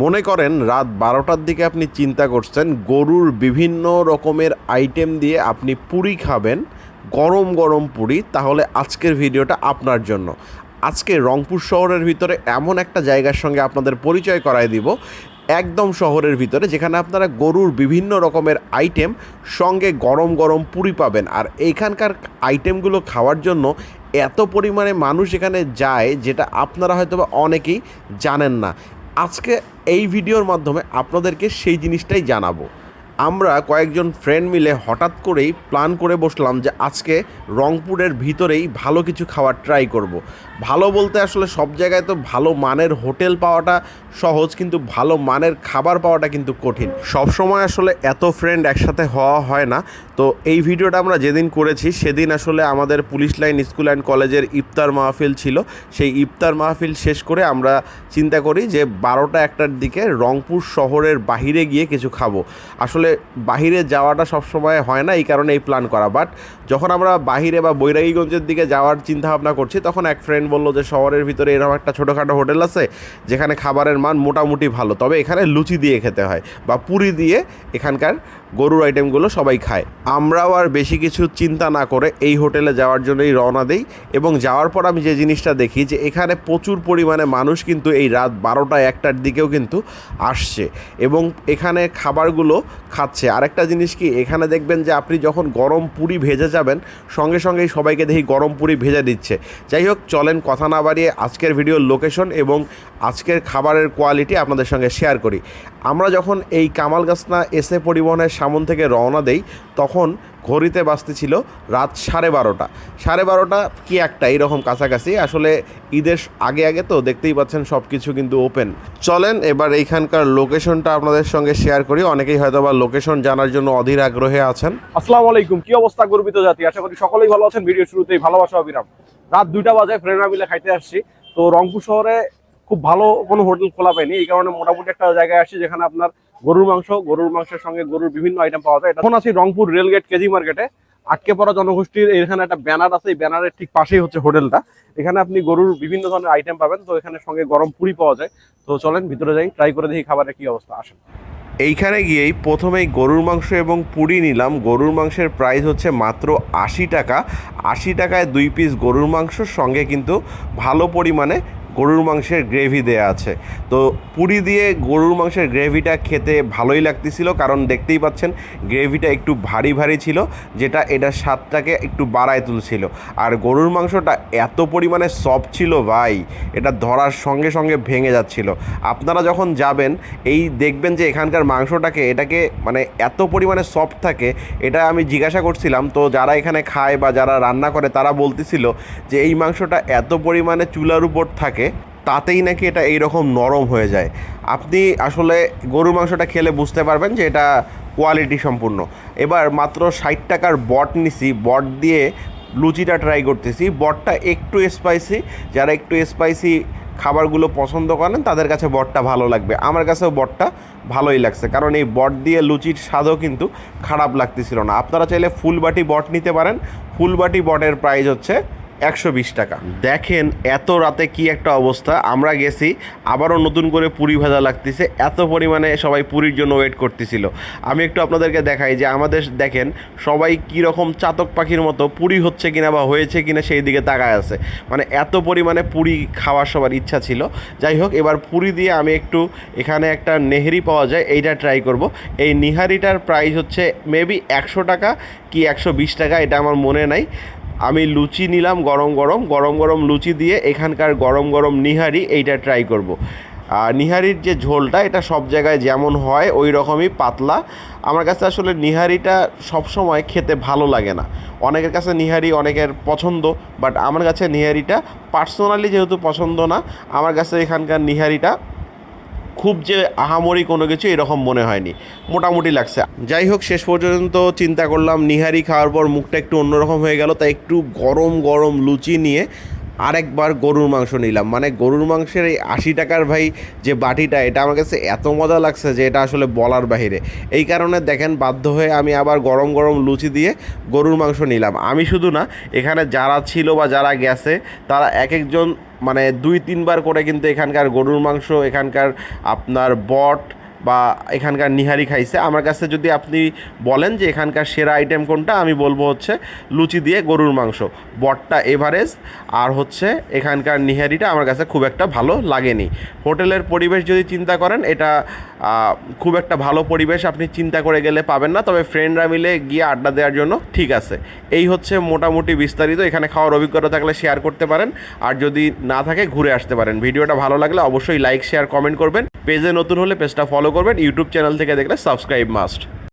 মনে করেন রাত বারোটার দিকে আপনি চিন্তা করছেন, গরুর বিভিন্ন রকমের আইটেম দিয়ে আপনি পুরি খাবেন, গরম গরম পুরি, তাহলে আজকের ভিডিওটা আপনার জন্য। আজকে রংপুর শহরের ভিতরে এমন একটা জায়গার সঙ্গে আপনাদের পরিচয় করায় দিব, একদম শহরের ভিতরে, যেখানে আপনারা গরুর বিভিন্ন রকমের আইটেম সঙ্গে গরম গরম পুরি পাবেন। আর এইখানকার আইটেমগুলো খাওয়ার জন্য এত পরিমাণে মানুষ এখানে যায়, যেটা আপনারা হয়তো অনেকেই জানেন না। আজকে এই ভিডিওর মাধ্যমে আপনাদেরকে সেই জিনিসটাই জানাব। আমরা কয়েকজন ফ্রেন্ড মিলে হঠাৎ করেই প্ল্যান করে বসলাম যে আজকে রংপুরের ভিতরেই ভালো কিছু খাওয়ার ট্রাই করব। ভালো বলতে আসলে সব জায়গায় তো ভালো মানের হোটেল পাওয়াটা সহজ, কিন্তু ভালো মানের খাবার পাওয়াটা কিন্তু কঠিন। সব সময় আসলে এত ফ্রেন্ড একসাথে হওয়া হয় না। তো এই ভিডিওটা আমরা যেদিন করেছি, সেদিন আসলে আমাদের পুলিশ লাইন, স্কুল অ্যান্ড কলেজের ইফতার মাহফিল ছিল। সেই ইফতার মাহফিল শেষ করে আমরা চিন্তা করি যে বারোটা একটার দিকে রংপুর শহরের বাহিরে গিয়ে কিছু খাব। আসলে বাহিরে যাওয়াটা সবসময় হয় না, এই কারণে এই প্ল্যান করা। বাট যখন আমরা বাহিরে বা বৈরাগীগঞ্জের দিকে যাওয়ার চিন্তা ভাবনা করছি, তখন এক ফ্রেন্ড বলল যে, শহরের ভিতরে এরকম একটা ছোটোখাটো হোটেল আছে, যেখানে খাবারের মান মোটামুটি ভালো। তবে এখানে লুচি দিয়ে খেতে হয় বা পুরি দিয়ে এখানকার গরুর আইটেমগুলো সবাই খায়। আমরাও আর বেশি কিছু চিন্তা না করে এই হোটেলে যাওয়ার জন্যই রওনা দেই এবং যাওয়ার পর আমি যে জিনিসটা দেখি যে, এখানে প্রচুর পরিমাণে মানুষ কিন্তু এই রাত বারোটা একটার দিকেও কিন্তু আসছে। এবং এখানে খাবারগুলো খাচ্ছে। আরেকটা জিনিস কি, এখানে দেখবেন যে আপনি যখন গরম পুরি ভেজে যাবেন, সঙ্গে সঙ্গেই সবাইকে দেখি গরম পুরি ভেজে দিচ্ছে। যাই হোক, চলেন কথা না বাড়িয়ে আজকের ভিডিওর লোকেশন এবং আজকের খাবারের কোয়ালিটি আপনাদের সঙ্গে শেয়ার করি। আমরা যখন এই কামালগাছনা এসে পরিবহনের সামন থেকে রওনা দেই, তখন ঘড়িতে বাজতে ছিল রাত সাড়ে বারোটা। সাড়ে বারোটা কি একটা, এইরকম কাছাকাছি। আসলে ঈদের আগে আগে তো দেখতেই পাচ্ছেন সব কিছু কিন্তু ওপেন। চলেন, এবার এইখানকার লোকেশনটা আপনাদের সঙ্গে শেয়ার করি। অনেকেই হয়তো বা লোকেশন জানার জন্য অধীর আগ্রহে আছেন। আসসালামু আলাইকুম। কি অবস্থা গর্বিত জাতি? আশা করি সকলেই ভালো আছেন। ভিডিও শুরুতেই ভালোবাসা, অবিরাম। রাত দুইটা বাজে ফ্রেন্ডরা মিলে খাইতে আসছি। তো রংপুর শহরে খুব ভালো কোনো হোটেল খোলা পায়নি এই কারণে মোটামুটি একটা জায়গায় আসছি যেখানে আপনার গরুর মাংস, গরুর মাংসের সঙ্গে গরুর বিভিন্ন আইটেম পাওয়া যায়। এখন আছি রংপুর রেলগেট কেজি মার্কেটে। আটকে পড়া জনগোষ্ঠীর এখানে একটা ব্যানার আছে। এই ব্যানারের ঠিক পাশেই হচ্ছে হোটেলটা। এখানে আপনি গরুর বিভিন্ন ধরনের আইটেম পাবেন। তো এখানে সঙ্গে গরম পুরি পাওয়া যায়। তো চলেন ভিতরে যাই ট্রাই করে দেখি খাবারের কি অবস্থা। আসেন। এইখানে গিয়েই প্রথমেই গরুর মাংস এবং পুরি নিলাম। গরুর মাংসের প্রাইস হচ্ছে মাত্র আশি টাকা। আশি টাকায় দুই পিস গরুর মাংসর সঙ্গে কিন্তু ভালো পরিমাণে গরুর মাংসের গ্রেভি দেয়া আছে। তো পুরি দিয়ে গরুর মাংসের গ্রেভিটা খেতে ভালোই লাগতেছিল, কারণ দেখতেই পাচ্ছেন গ্রেভিটা একটু ভারী ভারী ছিল, যেটা এটার স্বাদটাকে একটু বাড়ায় তুলছিল। আর গরুর মাংসটা এত পরিমাণে সফট ছিল ভাই, এটা ধরার সঙ্গে সঙ্গে ভেঙে যাচ্ছিল। আপনারা যখন যাবেন, এই দেখবেন যে এখানকার মাংসটাকে, এটাকে মানে এত পরিমাণে সফট থাকে, এটা আমি জিজ্ঞাসা করছিলাম, তো যারা এখানে খায় বা যারা রান্না করে, তারা বলতেছিল যে এই মাংসটা এত পরিমাণে চুলার উপর থাকে তাতেই নাকি এটা এইরকম নরম হয়ে যায়। আপনি আসলে গরুর মাংসটা খেলে বুঝতে পারবেন যে এটা কোয়ালিটি সম্পূর্ণ। এবার মাত্র ষাট টাকার বট নিছি, বট দিয়ে লুচিটা ট্রাই করতেছি। বটটা একটু স্পাইসি যারা একটু স্পাইসি খাবারগুলো পছন্দ করেন, তাদের কাছে বটটা ভালো লাগবে। আমার কাছেও বটটা ভালোই লাগছে, কারণ এই বট দিয়ে লুচির স্বাদও কিন্তু খারাপ লাগতেছিল না। আপনারা চাইলে ফুল বাটি নিতে পারেন। ফুল বাটি বটের প্রাইস হচ্ছে একশো বিশ টাকা। দেখেন, এত রাতে কি একটা অবস্থা। আমরা গেছি, আবারও নতুন করে পুরি ভাজা লাগতেছে। এত পরিমাণে সবাই পুরীর জন্য ওয়েট করতেছিল। আমি একটু আপনাদেরকে দেখাই যে আমাদের, দেখেন, সবাই কী রকম চাতক পাখির মতো পুরি হচ্ছে কিনা বা হয়েছে কিনা সেই দিকে তাকায় আছে। মানে এত পরিমাণে পুরি খাওয়ার সবার ইচ্ছা ছিল। যাই হোক, এবার পুরি দিয়ে আমি একটু এখানে একটা নেহেরি পাওয়া যায়, এইটা ট্রাই করব। এই নিহারিটার প্রাইস হচ্ছে মেবি একশো টাকা কি একশো বিশ টাকা, এটা আমার মনে নাই। আমি লুচি নিলাম গরম গরম গরম গরম লুচি দিয়ে এখানকার গরম গরম নিহারি এইটা ট্রাই করব। আর নিহারির যে ঝোলটা, এটা সব জায়গায় যেমন হয়, ওই রকমই পাতলা আমার কাছে আসলে নিহারিটা সবসময় খেতে ভালো লাগে না অনেকের কাছে নিহারি অনেকের পছন্দ বাট আমার কাছে নিহারিটা পার্সোনালি যেহেতু পছন্দ না, আমার কাছে এখানকার নিহারিটা খুব যে আহামরি কোনো কিছু এরকম মনে হয়নি। মোটামুটি লাগছে। যাই হোক, শেষ পর্যন্ত চিন্তা করলাম, নিহারি খাওয়ার পর মুখটা একটু অন্যরকম হয়ে গেল, তাই একটু গরম গরম লুচি নিয়ে আরেকবার গরুর মাংস নিলাম। মানে গরুর মাংসের এই আশি টাকার ভাই যে বাটিটা, এটা আমার কাছে এত মজা লাগছে যে এটা আসলে বলার বাহিরে। এই কারণে দেখেন বাধ্য হয়ে আমি আবার গরম গরম লুচি দিয়ে গরুর মাংস নিলাম। আমি শুধু না, এখানে যারা ছিল বা যারা গেছে, তারা এক একজন মানে দুই তিনবার করে কিন্তু এখানকার গরুর মাংস, এখানকার আপনার বট বা এখানকার নিহারি খাইছে। আমার কাছে যদি আপনি বলেন যে এখানকার সেরা আইটেম কোনটা, আমি বলব হচ্ছে লুচি দিয়ে গরুর মাংস। বটটা এভারেজ আর হচ্ছে এখানকার নিহারিটা আমার কাছে খুব একটা ভালো লাগেনি। হোটেলের পরিবেশ যদি চিন্তা করেন, এটা খুব একটা ভালো পরিবেশ আপনি চিন্তা করে গেলে পাবেন না। তবে ফ্রেন্ডরা মিলে গিয়ে আড্ডা দেওয়ার জন্য ঠিক আছে। এই হচ্ছে মোটামুটি বিস্তারিত। এখানে খাওয়ার অভিজ্ঞতা থাকলে শেয়ার করতে পারেন। আর যদি না থাকে, ঘুরে আসতে পারেন। ভিডিওটা ভালো লাগলে অবশ্যই লাইক শেয়ার কমেন্ট করবেন। পেজে নতুন হলে পেজটা ফলো করবেন ইউটিউব চ্যানেল থেকে দেখলে সাবস্ক্রাইব মাস্ট